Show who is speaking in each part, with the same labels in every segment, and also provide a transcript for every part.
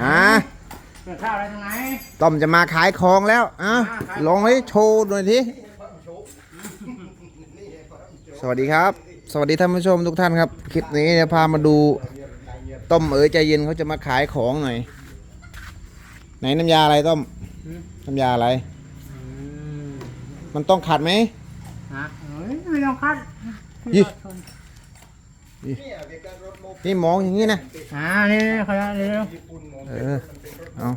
Speaker 1: อ่า
Speaker 2: เกิดข้าวอะไรตรงไหน
Speaker 1: ต้อมจะมาขายของแล้วอะ
Speaker 2: อ่าขาย
Speaker 1: ลองให้โชว์หน่อยทีสวัสดีครับ สวัสดีท่านผู้ชมทุกท่านครับ คลิปนี้จะพามาดู ต้มเอ๋ยใจเย็นเขาจะมาขายของหน่อย ไหนน้ำยาอะไรต้ม น้ำยาอะไร มันต้องขัดไหม
Speaker 2: ฮะเฮ้ยไม่ต้องคัด
Speaker 1: ยี่ นี่มองอย่างนี้นะ
Speaker 2: อ่านี่ขอเร็ว
Speaker 1: เออ เอา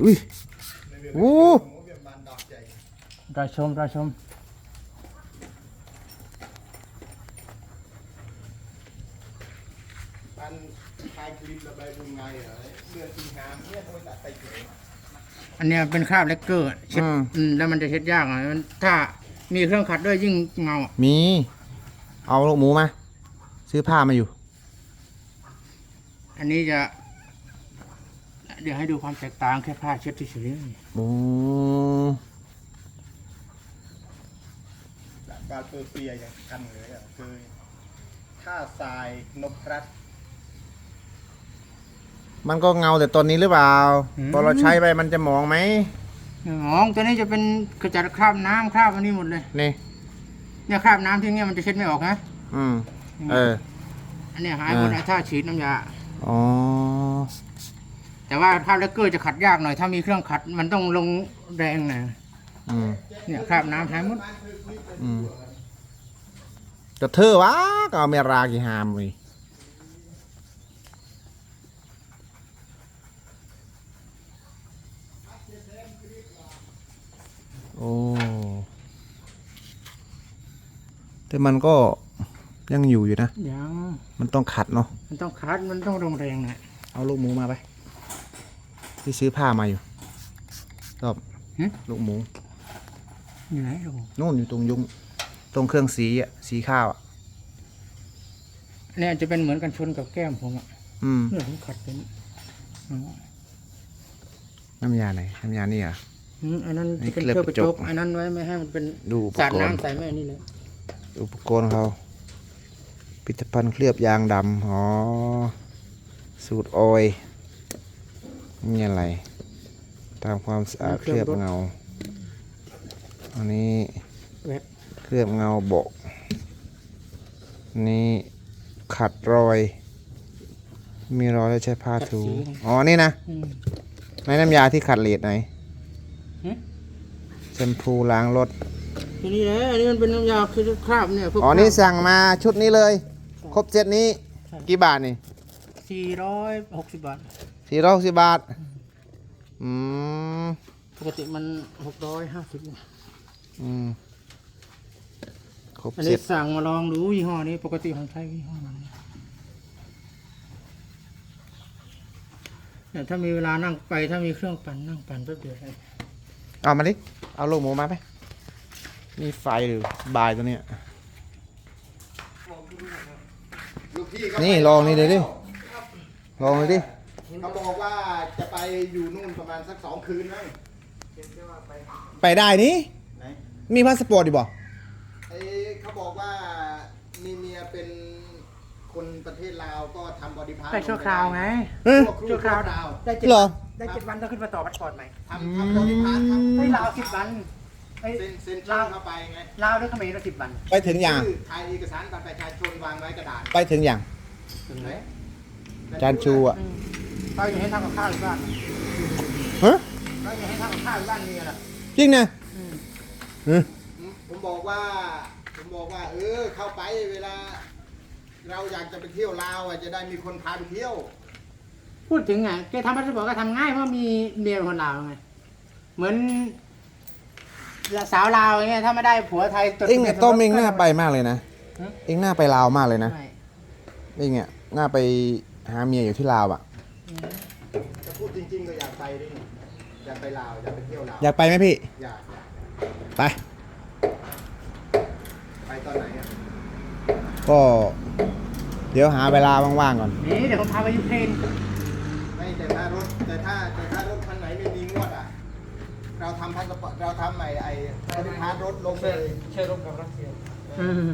Speaker 1: อุ้ยโอ้
Speaker 2: รอชมรอชม
Speaker 3: อันทายคลิประบายบุญไงเหรอเดือนสิงหาเนี่ยเขาไปตัดไปเฉย
Speaker 2: อันเนี้ยเป็นคราบเลกเกอร์เช็ด
Speaker 1: อืม
Speaker 2: อืมแล้วมันจะเช็ดยากอะมันถ้า มีเครื่องขัดด้วยยิ่งเงาอะ
Speaker 1: มี เอาลูกหมูมา ซื้อผ้ามาอยู่
Speaker 2: อันนี้จะ เดี๋ยวให้ดูความแตกต่างแค่ผ้าเช็ดเฉย
Speaker 1: โอ้
Speaker 3: การเปอร์เปียอย่างกันเลยอะคือท่าทรายนพรัตน์
Speaker 1: มันก็เงาแต่ตอนนี้หรือเปล่า พอเราใช้ไปมันจะมองไหม
Speaker 2: ๆมองตัวนี้จะเป็นกระจัดคราบน้ำคราบอันนี้หมดเลย
Speaker 1: นี่
Speaker 2: เนี่ยคราบน้ำที่เงี้ยมันจะเช็ดไม่ออกนะ
Speaker 1: อืม เออ
Speaker 2: อันเนี้ยหายหมด
Speaker 1: อ่า
Speaker 2: ไอ้ถ้าฉีดน้ำยา
Speaker 1: อ๋อ
Speaker 2: แต่ว่าคราบเลกเกอร์จะขัดยากหน่อย ถ้ามีเครื่องขัดมันต้องลงแรงหน่อย
Speaker 1: อืม
Speaker 2: เนี่ยคราบน้ำหายหมด
Speaker 1: อืมแต่เธอวะก็เอาเมรากี่หามเลย อ้ แต่มันก็ยังอยู่อยู่นะ
Speaker 2: ยัง
Speaker 1: มันต้องขัดเนาะ
Speaker 2: มันต้องคัดมันต้องลงแรงหน่อย
Speaker 1: เอาลูกหมูมาไป ที่ซื้อผ้ามาอยู่รอบ
Speaker 2: หึ
Speaker 1: ลูกหมู
Speaker 2: อยู่ไหนลง
Speaker 1: นู่นอยู่ตรงยุง ตรงเครื่องสีอะสีข้าวอะ
Speaker 2: เนี่ยจะเป็นเหมือนกันชนกับแก้มผมอะ
Speaker 1: อืม
Speaker 2: เนี่ยผมขัดเป็นอ๋อ
Speaker 1: น้ำยาไหน น้ำยานี่เหรอะ
Speaker 2: อืมอันนั้น
Speaker 1: นี่
Speaker 2: จะเป็น
Speaker 1: เคลือบ
Speaker 2: เครื่องกระจ
Speaker 1: กระจ
Speaker 2: ก
Speaker 1: ก
Speaker 2: อันนั้นไว้ไม่ให้มันเป็น
Speaker 1: ดูอุป
Speaker 2: สาด
Speaker 1: กรณ์
Speaker 2: น้ำใส่แม่นี่เลย
Speaker 1: อุปกรณ์เขาพิพิธภัณฑ์เคลือบยางดำอ๋อ สูตรออยล์นี่อะไรตามความสะอาดเคลือบเงา อันนี้
Speaker 2: เว็บ
Speaker 1: เคลือบเงาเบาะอันนี้ขัดรอย มีรอยแล้วใช้ผ้าถู อ๋อ นี่นะ
Speaker 2: อืม
Speaker 1: ในน้ำยาที่ขัดเลดไหน
Speaker 2: หึ
Speaker 1: แชมพูล้างรถ
Speaker 2: ทีนี้แหละอันนี้มันเป็นน้ำยาคือคราบเนี่ยพวก
Speaker 1: อ๋อ นี่สั่งมาชุดนี้เลย ครบเซตนี้
Speaker 2: ใช่
Speaker 1: กี่บาทนี่
Speaker 2: สี่ร้อยหกสิบบาท
Speaker 1: สี่ร้อยสิบบาท อืม
Speaker 2: ปกติมันหกร้อยห้าสิบ
Speaker 1: อืม ครบ
Speaker 2: อัน
Speaker 1: เซ
Speaker 2: นี้
Speaker 1: ต
Speaker 2: สั่งมาลองดูยี่ห้อนี้ ปกติผมใช้ยี่ห้อนี้เนี่ยถ้ามีเวลานั่งไปถ้ามีเครื่องปั่นนั่งปั่นแป๊บเดียวเลย
Speaker 1: เอามาดิ เอาลูกหมูมาไปมีไฟหรือบายตัวเนี้ย
Speaker 3: ลูกพี่ก็
Speaker 1: นี่ลองนี่เดี๋ยวดิ ลองเลยดิ
Speaker 3: เขาบอกว่าจะไปอยู่นู่นประมาณสักสองคืนมั้ง
Speaker 1: ไปได้นี่
Speaker 3: ไหน
Speaker 1: มีพาสปอร์ตดิบ่
Speaker 3: ไอ้เขาบอกว่ามีเมียเป็นคนประเทศลาวก็ทำบอดี้พาร์
Speaker 2: ไปชั่วคราวไง
Speaker 1: เฮ้ย
Speaker 3: ชั่วคราวดาว
Speaker 2: ได้เจ็ด
Speaker 1: เหรอ
Speaker 2: ได้เจ็ดวันต้องขึ้นมาต่อพาสปอร์ตใหม่
Speaker 3: ทำทำบอดี้พาร์ท
Speaker 2: เฮ้ย
Speaker 3: ทำ
Speaker 2: ลาวสิบวันเฮ้ย
Speaker 3: เซ็นเซ็นชื่อเข้าไปไง
Speaker 2: ลาวด้วยเขมรละสิบวัน
Speaker 1: ไปถึงอย่าง
Speaker 3: ชื่อถ่ายเอกสารบัตรประชาชนวางไว้กระดาษ
Speaker 1: ไปถึงอย่าง
Speaker 3: ถึงไหน
Speaker 1: จานชูอะ
Speaker 2: เราอยู่ให้ทำกับข้าวอยู่บ้าน
Speaker 1: ฮะ
Speaker 2: เราอยู่ให้ทำกับข้าวอยู่บ้านมีอะไร
Speaker 1: จริงนะเฮ้ย
Speaker 3: ผมบอกว่า ผมบอกว่า เออ เข้าไปเวลา เราอยากจะไปเที่ยวลาวอะจะได้มีคนพาไปเที่ยว
Speaker 2: พูดถึงไงแกทำพาสปอร์ตก็ทำง่ายเพราะมีเมียเป็นคนลาวไงเหมือนสาวลาวอย่างเงี้ยถ้าไม่ได้ผัวไทยจด
Speaker 1: เอ็ง
Speaker 2: ทะบี
Speaker 1: เนี่ย
Speaker 2: ย
Speaker 1: ต้มเอ็งหน้าไปมากเลยนะ
Speaker 2: ฮะ
Speaker 1: เอ็งหน้าไปลาวมากเลยนะ
Speaker 2: ใช่
Speaker 1: เอ็งเนี่ยหน้าไปหาเมียอยู่ที่ลาวอะ
Speaker 3: จะพูดจริงๆก็อยากไปด้วยนี่อยากไปลาวอยากไปเที่ยวลาว
Speaker 1: อยากไปไหมพี่
Speaker 3: อยากอยาก
Speaker 1: ไป
Speaker 3: ไปตอนไหนอะ
Speaker 1: ก็ เดี๋ยวหาเวลาว่างๆก่อน
Speaker 2: นี่เดี๋ยวผมพาไปยูเครน
Speaker 3: ไม่ แต่ถ้ารถแต่ถ้าแต่ถ้ารถคันไหนไม่มีงวดอะ เราทำพาสปอร์ตเราทำใหม่ไอ้บริพาสรถลงไปเลย
Speaker 2: เชื่อร่วมกับรัสเซีย
Speaker 3: เอ
Speaker 2: เออ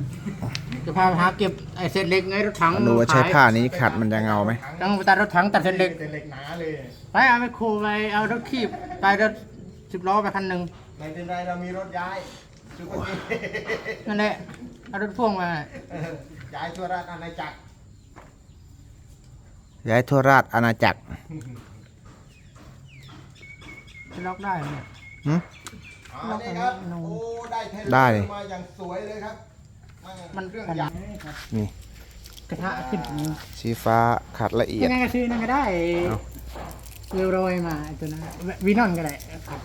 Speaker 2: จะพาไปหาเก็บไอ้เศษเหล็กไงรถถัง
Speaker 1: ดูว่าใช้ผ้านี้ขัดมันจะเงาไหม
Speaker 2: ต้องไปตัดรถถังตัดเศษเหล็ก
Speaker 3: เป็นเหล็กหนาเลย
Speaker 2: ไปเอาไปโคไปเอารถคีบไปรถสิบล้อไปคันหนึ่ง
Speaker 3: ไม่เป็นไรเรามีรถย้ายซุปเปอร์จี
Speaker 2: นั่นแหละเอารถพ่วงมา
Speaker 3: ย้ายทั่วราชอาณาจักร
Speaker 1: ย้ายทั่วราชอาณาจักร
Speaker 2: จะล็อกได้ไหมเนี่ย
Speaker 1: หึ
Speaker 3: อ๋อนี่ครับ โอ้ได้เทเลอร์
Speaker 1: ได้เลย
Speaker 3: มาอย่างสวยเลยครับ
Speaker 2: มัน
Speaker 3: เครื่อง
Speaker 2: ข
Speaker 3: ยั
Speaker 2: นากด
Speaker 3: ษ์
Speaker 2: นี้ครับ
Speaker 1: นี่
Speaker 2: กระทะขึ้นอย่างนี้
Speaker 1: สีฟ้าขัดละเอีย
Speaker 2: ยั
Speaker 1: ด
Speaker 2: งไงก็ซื้อนั่นก็ได้
Speaker 1: เอา
Speaker 2: เรโรยมาไอ้ตัวนั้นวินอนก็ได้ครับ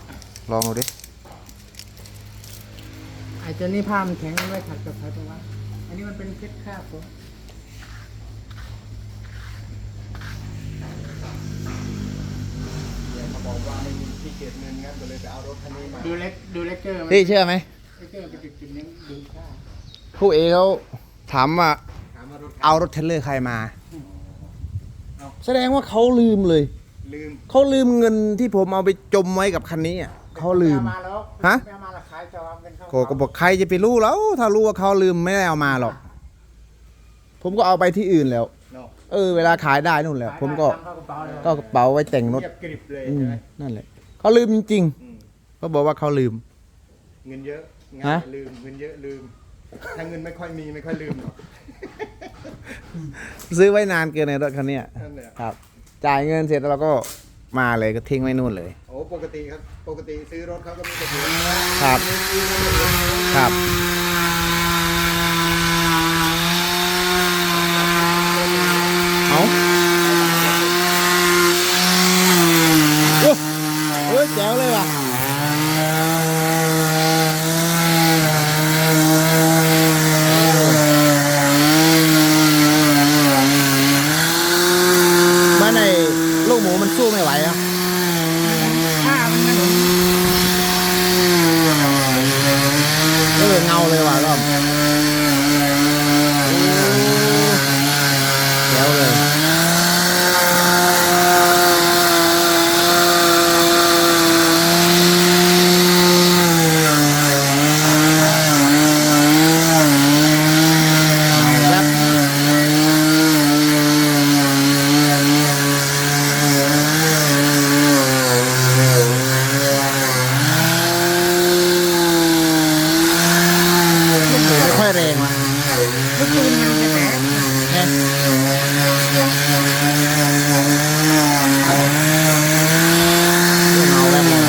Speaker 1: ลองดูดิ
Speaker 2: ไอ้ตัวนี้ผ้ามันแข็งมันไว้ขัดกับไฟตัวว่าอันนี้มันเป็นเพชรคาบผม
Speaker 3: บอกว่าไม่มีที่เก็บเงินครับก็เลยไปเอารถคันนี้มา
Speaker 2: ดูเล็กดูเล็กเกอร์ไหม
Speaker 1: พี่เชื่อไหม
Speaker 2: เล็กเกอร์เป็นจุดๆนี้ดูค่า
Speaker 1: ผู้เอเขาถามว่า
Speaker 3: ถามว่ารถ
Speaker 1: เอารถเทรลเลอร์ใครมา แสดงว่าเขาลืมเลย
Speaker 3: ลืม
Speaker 1: เขาลืมเงินที่ผมเอาไปจมไว้กับคันนี้อะเขาลืม
Speaker 2: ไเอามาแล้ว
Speaker 1: ฮะ
Speaker 2: ไม่เอามาและขายจะเอาเป็นข้าว
Speaker 1: โกก็บอกใครจะไปรู้แล้ว ถ้ารู้ว่าเขาลืมไม่ได้เอามาหรอก ผมก็เอาไปที่อื่นแล้ว
Speaker 3: เนาะ
Speaker 1: เออเวลาขายได้นู่นแหละ ผมก็
Speaker 2: ขายได้ตังเข้ากระเป๋าเลย
Speaker 1: ก็กระเป๋าไว้แต่งรถ
Speaker 3: เงียบกริบเลย
Speaker 1: อื
Speaker 3: ใช่
Speaker 1: ม
Speaker 3: ไหม
Speaker 1: นั่นแหละเขาลืมจริง
Speaker 3: อืม
Speaker 1: ๆเขาบอกว่าเขาลืม
Speaker 3: เงินเยอะงา
Speaker 1: ฮะ
Speaker 3: นลืมเงินเยอะลืมถ้าเงินไม่ค่อยมีไม่ค่อยลืมหรอก
Speaker 1: ซื้อไว้นานเกินในรถคันเนี้ย
Speaker 3: นั่นแหละ
Speaker 1: ครับ จ่ายเงินเสร็จแล้วเราก็มาเลยก็ทิ้งไว้นู่นเลย
Speaker 3: โอ้ปกติครับ ปกติซื้อรถเขาก็มีแต่ถุง
Speaker 1: ครับ ครับ เอาโอ้เฮ้ยแจ๋วเลยว่ะ บ้าน ในลูกหมูมันสู้ไม่ไหวอะา
Speaker 2: มันนะผม
Speaker 1: เออเงาเลยว่ะรอบแจ๋วเลย ครับลูกหมูไม่ค่อยแรงว่ะ
Speaker 2: ลูกปืนมันจะแตก
Speaker 1: เนี่ยเงาแวบเลย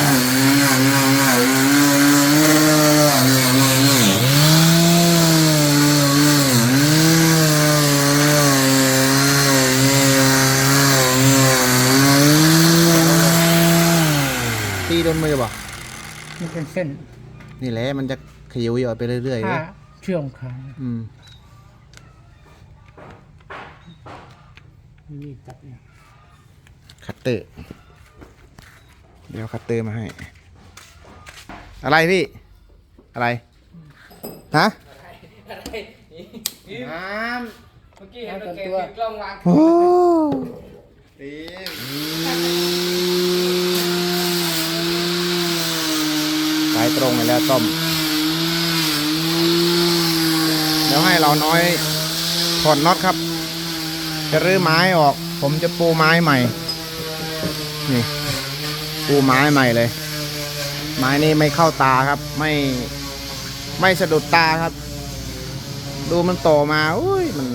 Speaker 1: ตีโดนมือป่ะ
Speaker 2: มันเป็นเส้น
Speaker 1: นี่แหละมันจะขยิวหยอดไปเรื่อยๆ
Speaker 2: ผ้า
Speaker 1: เลย
Speaker 2: เชื่อมขา
Speaker 1: อืม
Speaker 2: นี่จับเนี่ย
Speaker 1: คัตเตอร์ เดี๋ยวคัตเตอร์มาให้ อะไรพี่ อะไร ฮะ
Speaker 2: น้
Speaker 4: เมื่อกี้เห็นรถเก๋งติดกล้องวาง
Speaker 1: โอ้
Speaker 3: ตี
Speaker 1: สายตรงเลยแล้วต้มเดี๋ยวให้เราน้อยถอดน็อตครับ จะรื้อไม้ออก ผมจะปูไม้ใหม่ นี่ ปูไม้ใหม่เลย ไม้นี้ไม่เข้าตาครับ ไม่ไม่สะดุดตาครับ ดูมันโตมาอุ้ยมัน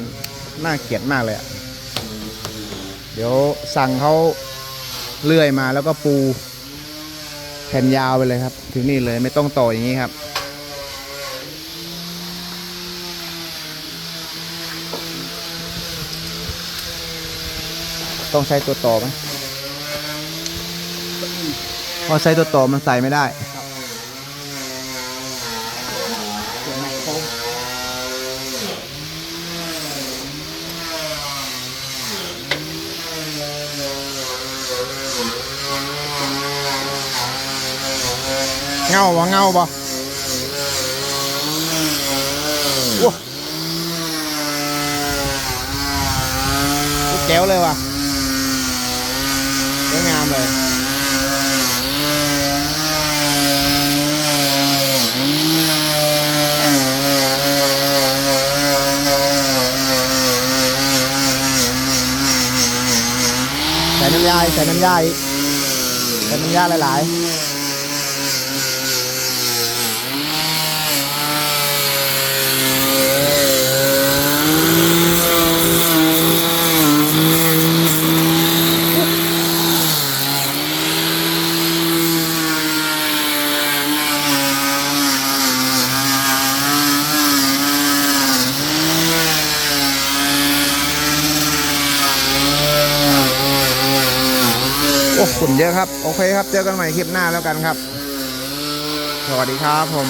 Speaker 1: น่าเกลียดมากเลยอะเดี๋ยวสั่งเขาเลื่อยมาแล้วก็ปูแผ่นยาวไปเลยครับ ถึงนี่เลยไม่ต้องต่ออย่างนี้ครับ ต้องใช้ตัวต่อไหมเพราะใช้ตัวต่อมันใส่ไม่ได้เงาบ่เงาบ่โอ้โหแก้วเลยว่ะ này. Chạy năm gai chạy năm gai chạy năm gai lại lại. อ้ฝุ่นเยอะครับ โอเคครับ เจอกันใหม่คลิปหน้าแล้วกันครับ สวัสดีครับผม